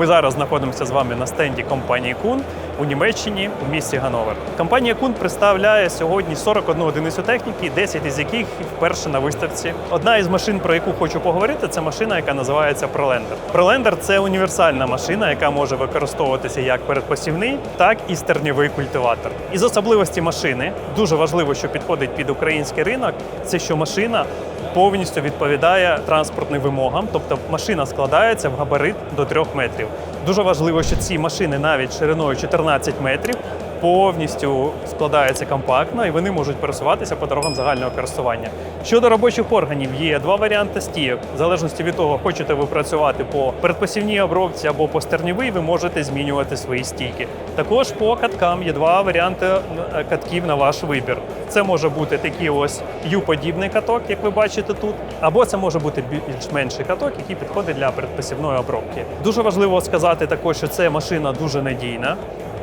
Ми зараз знаходимося з вами на стенді компанії Кун у Німеччині у місті Ганновер. Компанія Кун представляє сьогодні 41 одиницю техніки, 10 із яких вперше на виставці. Одна із машин, про яку хочу поговорити, це машина, яка називається Prolender. Prolender – це універсальна машина, яка може використовуватися як передпосівний, так і стерньовий культиватор. Із особливості машини дуже важливо, що підходить під український ринок, це що машина повністю відповідає транспортним вимогам, тобто машина складається в габарит до 3 метрів. Дуже важливо, що ці машини навіть шириною 14 метрів повністю складаються компактно і вони можуть пересуватися по дорогам загального користування. Щодо робочих органів, є два варіанти стійок. В залежності від того, хочете ви працювати по передпосівній обробці або по стернівій, ви можете змінювати свої стійки. Також по каткам є два варіанти е, катків на ваш вибір. Це може бути такий ось U-подібний каток, як ви бачите тут, або це може бути більш менший каток, який підходить для передпосівної обробки. Дуже важливо сказати також, що це машина дуже надійна.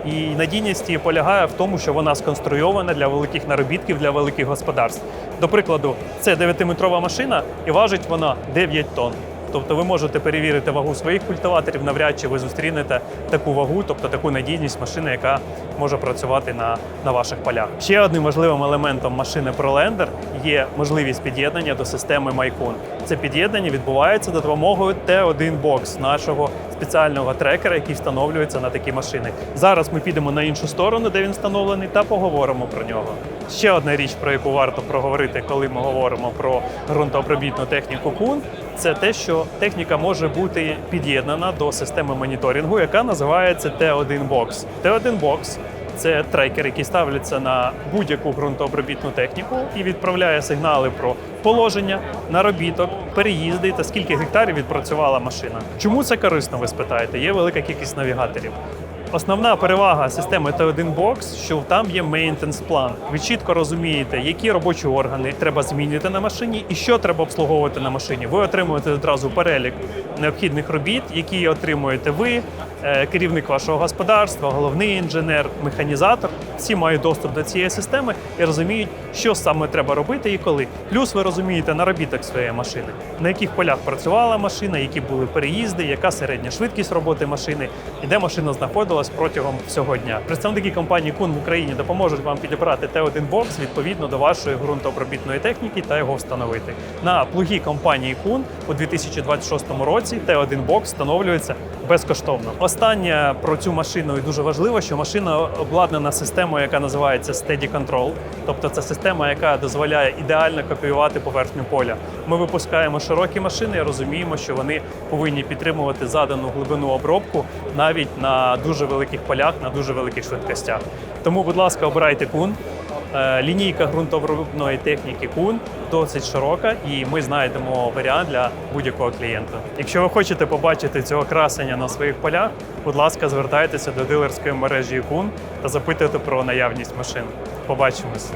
І надійність її полягає в тому, що вона сконструйована для великих наробітків, для великих господарств. До прикладу, це 9-метрова машина і важить вона 9 тонн. Тобто ви можете перевірити вагу своїх культиваторів, навряд чи ви зустрінете таку вагу, тобто таку надійність машини, яка може працювати на, на ваших полях. Ще одним важливим елементом машини ProLender є можливість під'єднання до системи MyCon. Це під'єднання відбувається за допомогою T1 Box, нашого спеціального трекера, який встановлюється на такі машини. Зараз ми підемо на іншу сторону, де він встановлений, та поговоримо про нього. Ще одна річ, про яку варто проговорити, коли ми говоримо про ґрунтообробітну техніку Кун, це те, що техніка може бути під'єднана до системи моніторингу, яка називається T1 Box. T1 Box це трекер, який ставляться на будь-яку ґрунтообробітну техніку і відправляє сигнали про положення, наробіток, переїзди та скільки гектарів відпрацювала машина. Чому це корисно? Ви спитаєте? Є велика кількість навігаторів. Основна перевага системи T1 Box, що там є maintenance план. Ви чітко розумієте, які робочі органи треба змінити на машині і що треба обслуговувати на машині. Ви отримуєте одразу перелік необхідних робіт, які отримуєте ви, керівник вашого господарства, головний інженер, механізатор. Всі мають доступ до цієї системи і розуміють, що саме треба робити і коли. Плюс ви розумієте наробіток своєї машини, на яких полях працювала машина, які були переїзди, яка середня швидкість роботи машини і де машина знаходилась протягом всього дня. Представники компанії Кун в Україні допоможуть вам підібрати Т1 бокс відповідно до вашої ґрунтообробітної техніки та його встановити. На плугі компанії Кун у 2026 році Т1 бокс встановлюється безкоштовно. Останнє про цю машину і дуже важливо, що машина обладнана системою, яка називається Steady Control. Тобто це система, яка дозволяє ідеально копіювати поверхню поля. Ми випускаємо широкі машини і розуміємо, що вони повинні підтримувати задану глибину обробку навіть на дуже великих полях, на дуже великих швидкостях. Тому, будь ласка, обирайте кун. Е, Лінійка ґрунтовробної техніки Кун досить широка, і ми знайдемо варіант для будь-якого клієнта. Якщо ви хочете побачити цього красення на своїх полях, будь ласка, звертайтеся до дилерської мережі Кун та запитуйте про наявність машин. Побачимось.